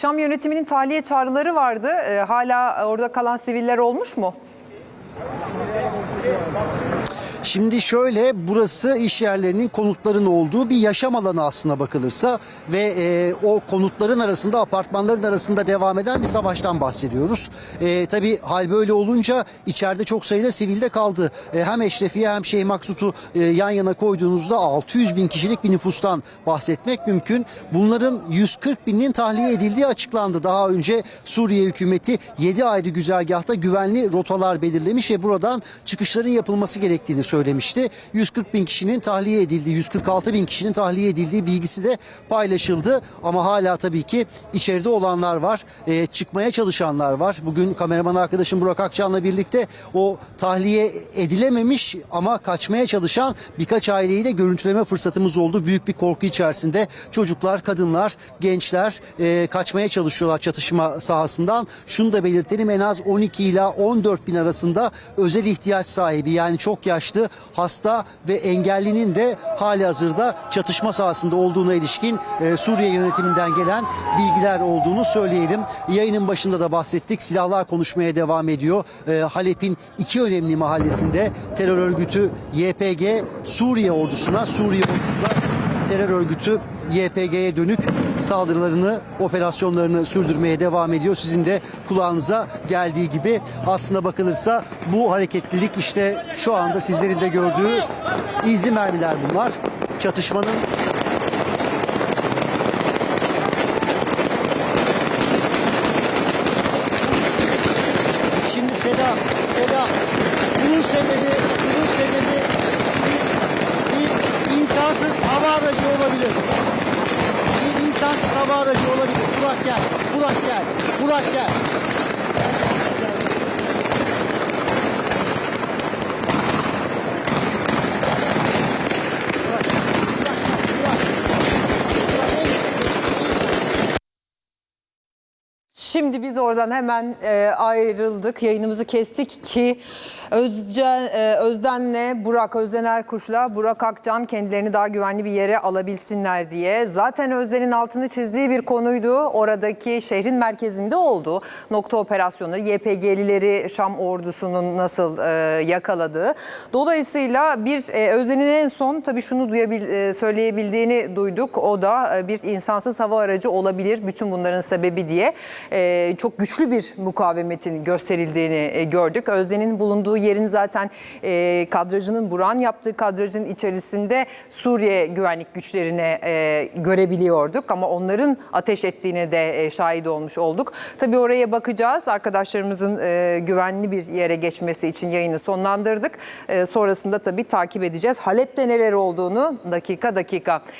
Şam yönetiminin tahliye çağrıları vardı. Ee, hala orada kalan siviller olmuş mu? Şimdi şöyle burası iş yerlerinin konutların olduğu bir yaşam alanı aslına bakılırsa ve e, o konutların arasında apartmanların arasında devam eden bir savaştan bahsediyoruz. E, tabii hal böyle olunca içeride çok sayıda sivil de kaldı. E, hem Eşrefiye hem Şeyh Maksut'u e, yan yana koyduğunuzda 600 bin kişilik bir nüfustan bahsetmek mümkün. Bunların 140 binin tahliye edildiği açıklandı. Daha önce Suriye hükümeti 7 ayrı güzergahta güvenli rotalar belirlemiş ve buradan çıkışların yapılması gerektiğini söylemişti. 140 bin kişinin tahliye edildiği, 146 bin kişinin tahliye edildiği bilgisi de paylaşıldı. Ama hala tabii ki içeride olanlar var, e, çıkmaya çalışanlar var. Bugün kameraman arkadaşım Burak Akçan'la birlikte o tahliye edilememiş ama kaçmaya çalışan birkaç aileyi de görüntüleme fırsatımız oldu. Büyük bir korku içerisinde çocuklar, kadınlar, gençler e, kaçmaya çalışıyorlar çatışma sahasından. Şunu da belirtelim en az 12 ila 14 bin arasında özel ihtiyaç sahibi yani çok yaşlı, hasta ve engellinin de hali hazırda çatışma sahasında olduğuna ilişkin e, Suriye yönetiminden gelen bilgiler olduğunu söyleyelim. Yayının başında da bahsettik. Silahlar konuşmaya devam ediyor. E, Halep'in iki önemli mahallesinde terör örgütü YPG Suriye ordusuna, Suriye ordusuna terör örgütü YPG'ye dönük saldırılarını, operasyonlarını sürdürmeye devam ediyor. Sizin de kulağınıza geldiği gibi aslına bakılırsa bu hareketlilik işte şu anda sizlerin de gördüğü izli mermiler bunlar. Çatışmanın Şimdi Seda, Seda bunun sebebi, bunun sebebi bir, bir insansız hava aracı olabilir. Bir insansız hava aracı olabilir. Burak gel, Burak gel, Burak gel. Şimdi biz oradan hemen e, ayrıldık. Yayınımızı kestik ki Özcan, e, Özden'le Burak, Özden Erkuş'la Burak Akcan kendilerini daha güvenli bir yere alabilsinler diye. Zaten Özden'in altını çizdiği bir konuydu. Oradaki şehrin merkezinde oldu. Nokta operasyonları, YPG'lileri Şam ordusunun nasıl e, yakaladığı. Dolayısıyla bir e, Özden'in en son tabii şunu duyabil, e, söyleyebildiğini duyduk. O da e, bir insansız hava aracı olabilir. Bütün bunların sebebi diye çok güçlü bir mukavemetin gösterildiğini e, gördük. Özden'in bulunduğu yerin zaten e, kadrajının Buran yaptığı kadrajın içerisinde Suriye güvenlik güçlerine e, görebiliyorduk ama onların ateş ettiğine de e, şahit olmuş olduk. Tabii oraya bakacağız. Arkadaşlarımızın e, güvenli bir yere geçmesi için yayını sonlandırdık. E, sonrasında tabii takip edeceğiz. Halep'te neler olduğunu dakika dakika